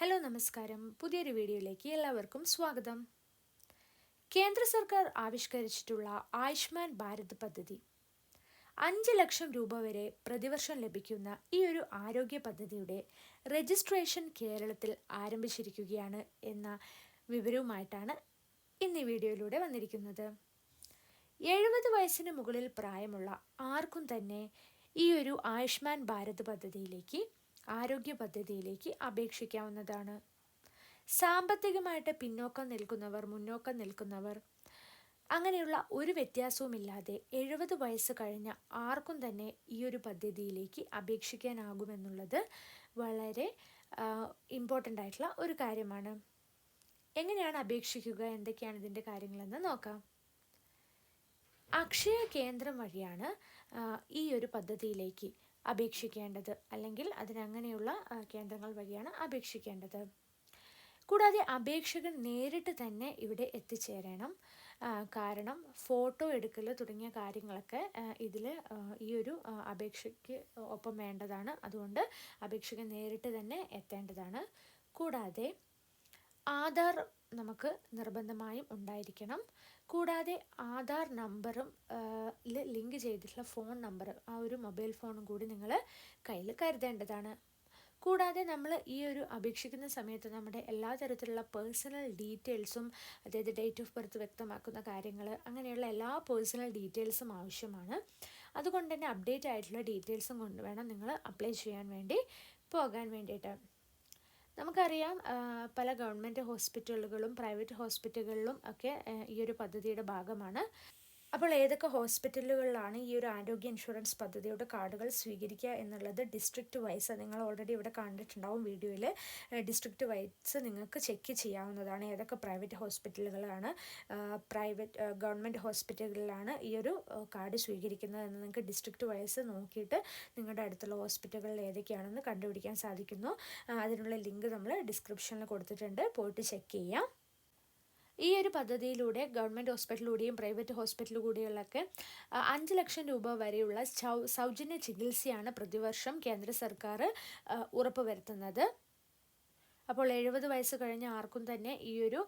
Hello നമസ്കാരം. പുതിയൊരു വീഡിയോയിലേക്ക് എല്ലാവർക്കും സ്വാഗതം. കേന്ദ്ര സർക്കാർ ആവിഷ്കരിച്ചിട്ടുള്ള ആയുഷ്മാൻ ഭാരത് പദ്ധതി. അഞ്ച് ലക്ഷം രൂപ വരെ പ്രതിവർഷം ലഭിക്കുന്ന ഈ ഒരു ആരോഗ്യ പദ്ധതിയുടെ രജിസ്ട്രേഷൻ കേരളത്തിൽ ആരംഭിച്ചിരിക്കുകയാണ് എന്ന വിവരവുമായിട്ടാണ് ഇന്ന് ഈ വീഡിയോയിലൂടെ വന്നിരിക്കുന്നത്. എഴുപത് വയസ്സിന് മുകളിൽ പ്രായമുള്ള ആർക്കും തന്നെ ഈ ഒരു ആയുഷ്മാൻ ഭാരത് പദ്ധതിയിലേക്ക് ആരോഗ്യ പദ്ധതിയിലേക്ക് അപേക്ഷിക്കാവുന്നതാണ്. സാമ്പത്തികമായിട്ട് പിന്നോക്കം നിൽക്കുന്നവർ മുന്നോക്കം നിൽക്കുന്നവർ അങ്ങനെയുള്ള ഒരു വ്യത്യാസവുമില്ലാതെ എഴുപത് വയസ്സ് കഴിഞ്ഞ ആർക്കും തന്നെ ഈ ഒരു പദ്ധതിയിലേക്ക് അപേക്ഷിക്കാനാകുമെന്നുള്ളത് വളരെ ഇമ്പോർട്ടന്റ് ആയിട്ടുള്ള ഒരു കാര്യമാണ്. എങ്ങനെയാണ് അപേക്ഷിക്കുക? എന്തൊക്കെയാണ് ഇതിന്റെ കാര്യങ്ങളെന്ന് നോക്കാം. അക്ഷയ കേന്ദ്രം വഴിയാണ് ഈ ഒരു പദ്ധതിയിലേക്ക് അപേക്ഷിക്കേണ്ടത് അല്ലെങ്കിൽ അതിനങ്ങനെയുള്ള കേന്ദ്രങ്ങൾ വഴിയാണ് അപേക്ഷിക്കേണ്ടത്. കൂടാതെ അപേക്ഷകൻ നേരിട്ട് തന്നെ ഇവിടെ എത്തിച്ചേരണം. കാരണം ഫോട്ടോ എടുക്കൽ തുടങ്ങിയ കാര്യങ്ങളൊക്കെ ഇതിൽ ഈ ഒരു അപേക്ഷയ്ക്ക് ഒപ്പം വേണ്ടതാണ്. അതുകൊണ്ട് അപേക്ഷകൻ നേരിട്ട് തന്നെ എത്തേണ്ടതാണ്. കൂടാതെ ആധാർ നമുക്ക് നിർബന്ധമായും ഉണ്ടായിരിക്കണം. കൂടാതെ ആധാർ നമ്പറും ലിങ്ക് ചെയ്തിട്ടുള്ള ഫോൺ നമ്പർ ആ ഒരു മൊബൈൽ ഫോണും കൂടി നിങ്ങൾ കയ്യിൽ കരുതേണ്ടതാണ്. കൂടാതെ നമ്മൾ ഈ ഒരു അപേക്ഷിക്കുന്ന സമയത്ത് നമ്മുടെ എല്ലാ തരത്തിലുള്ള പേഴ്സണൽ ഡീറ്റെയിൽസും അതായത് ഡേറ്റ് ഓഫ് ബർത്ത് വ്യക്തമാക്കുന്ന കാര്യങ്ങൾ അങ്ങനെയുള്ള എല്ലാ പേഴ്സണൽ ഡീറ്റെയിൽസും ആവശ്യമാണ്. അതുകൊണ്ട് തന്നെ അപ്ഡേറ്റ് ആയിട്ടുള്ള ഡീറ്റെയിൽസും കൊണ്ട് വേണം നിങ്ങൾ അപ്ലൈ ചെയ്യാൻ വേണ്ടി പോകാൻ വേണ്ടിയിട്ട്. നമുക്കറിയാം പല ഗവൺമെന്റ് ഹോസ്പിറ്റലുകളും പ്രൈവറ്റ് ഹോസ്പിറ്റലുകളിലും ഒക്കെ ഈ ഒരു പദ്ധതിയുടെ ഭാഗമാണ്. അപ്പോൾ ഏതൊക്കെ ഹോസ്പിറ്റലുകളിലാണ് ഈ ഒരു ആരോഗ്യ ഇൻഷുറൻസ് പദ്ധതിയുടെ കാർഡുകൾ സ്വീകരിക്കുക എന്നുള്ളത് ഡിസ്ട്രിക്റ്റ് വൈസ് നിങ്ങൾ ഓൾറെഡി ഇവിടെ കണ്ടിട്ടുണ്ടാവും വീഡിയോയിൽ. ഡിസ്ട്രിക്റ്റ് വൈസ് നിങ്ങൾക്ക് ചെക്ക് ചെയ്യാവുന്നതാണ് ഏതൊക്കെ പ്രൈവറ്റ് ഹോസ്പിറ്റലുകളാണ് പ്രൈവറ്റ് ഗവൺമെന്റ് ഹോസ്പിറ്റലുകളിലാണ് ഈ ഒരു കാർഡ് സ്വീകരിക്കുന്നത് എന്ന് നിങ്ങൾക്ക് ഡിസ്ട്രിക്റ്റ് വൈസ് നോക്കിയിട്ട് നിങ്ങളുടെ അടുത്തുള്ള ഹോസ്പിറ്റലുകളിൽ ഏതൊക്കെയാണെന്ന് കണ്ടുപിടിക്കാൻ സാധിക്കുന്നു. അതിനുള്ള ലിങ്ക് നമ്മൾ ഡിസ്ക്രിപ്ഷനിൽ കൊടുത്തിട്ടുണ്ട്. പോയിട്ട് ചെക്ക് ചെയ്യാം. ഈ ഒരു പദ്ധതിയിലൂടെ ഗവൺമെന്റ് ഹോസ്പിറ്റലിലൂടെയും പ്രൈവറ്റ് ഹോസ്പിറ്റലിലൂടെയുള്ളൊക്കെ അഞ്ച് ലക്ഷം രൂപ വരെയുള്ള സൗജന്യ ചികിത്സയാണ് പ്രതിവർഷം കേന്ദ്ര സർക്കാർ ഉറപ്പ് ഉറപ്പുവരുത്തുന്നത്. അപ്പോൾ എഴുപത് വയസ്സ് കഴിഞ്ഞ ആർക്കും തന്നെ ഈ ഒരു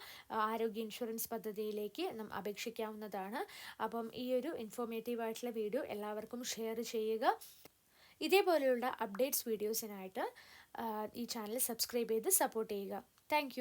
ആരോഗ്യ ഇൻഷുറൻസ് പദ്ധതിയിലേക്ക് നാം അപേക്ഷിക്കാവുന്നതാണ്. അപ്പം ഈ ഒരു ഇൻഫോർമേറ്റീവ് ആയിട്ടുള്ള വീഡിയോ എല്ലാവർക്കും ഷെയർ ചെയ്യുക. ഇതേപോലെയുള്ള അപ്ഡേറ്റ്സ് വീഡിയോസിനായിട്ട് ഈ ചാനൽ സബ്സ്ക്രൈബ് ചെയ്ത് സപ്പോർട്ട് ചെയ്യുക. താങ്ക്